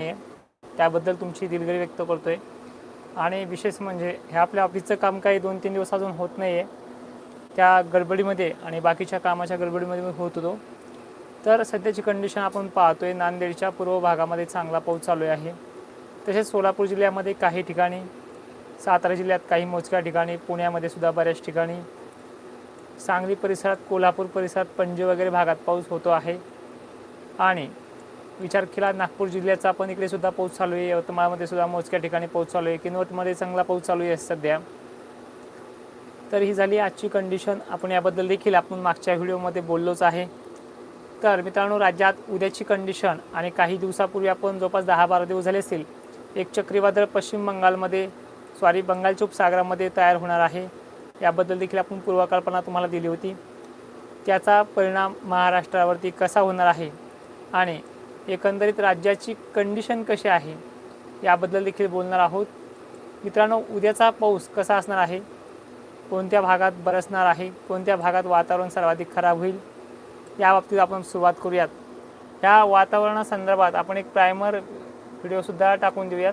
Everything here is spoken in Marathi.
आहे. त्याबद्दल तुमची दिलगिरी व्यक्त करतो आहे आणि विशेष म्हणजे हे आपल्या ऑफिसचं काम काही दोन तीन दिवस अजून होत नाही आहे त्या गडबडीमध्ये आणि बाकीच्या कामाच्या गडबडीमध्ये होत होतो. तर सध्याची कंडिशन आपण पाहतो आहे नांदेडच्या पूर्व भागामध्ये चांगला पाऊस चालू आहे. तसेच सोलापूर जिल्ह्यामध्ये काही ठिकाणी सातारा जिल्ह्यात काही मोजक्या ठिकाणी पुण्यामध्ये सुद्धा बऱ्याच ठिकाणी. सांगली परिसरात कोल्हापूर परिसरात पणजी वगैरे भागात पाऊस होतो आहे. आणि विचार केला नागपूर जिल्ह्याचा पण इकडे सुद्धा पाऊस चालू आहे यवतमाळमध्ये सुद्धा मोजक्या ठिकाणी पाऊस चालू आहे किनवटमध्ये चांगला पाऊस चालू आहे सध्या. तर ही झाली आजची कंडिशन आपण याबद्दल देखील आपण मागच्या व्हिडिओमध्ये बोललोच आहे. तर मित्रांनो राज्यात उद्याची कंडिशन आणि काही दिवसापूर्वी आपण जवळपास दहा बारा दिवस झाले असतील एक चक्रीवादळ पश्चिम बंगालमध्ये सॉरी बंगालच्या उपसागरामध्ये तयार होणार आहे. याबद्दल देखील आपण पूर्वकल्पना तुम्हाला दिली होती. त्याचा परिणाम महाराष्ट्रावरती कसा होणार आहे आणि एकंदरीत राज्याची कंडिशन कशी आहे याबद्दल देखील बोलणार आहोत. मित्रांनो उद्याचा पाऊस कसा असणार आहे? कोणत्या भागात बरसणार आहे? कोणत्या भागात वातावरण सर्वाधिक खराब होईल? या बाबतीत आपण सुरुवात करूयात. या वातावरणासंदर्भात आपण एक प्रायमर व्हिडिओसुद्धा टाकून देऊयात.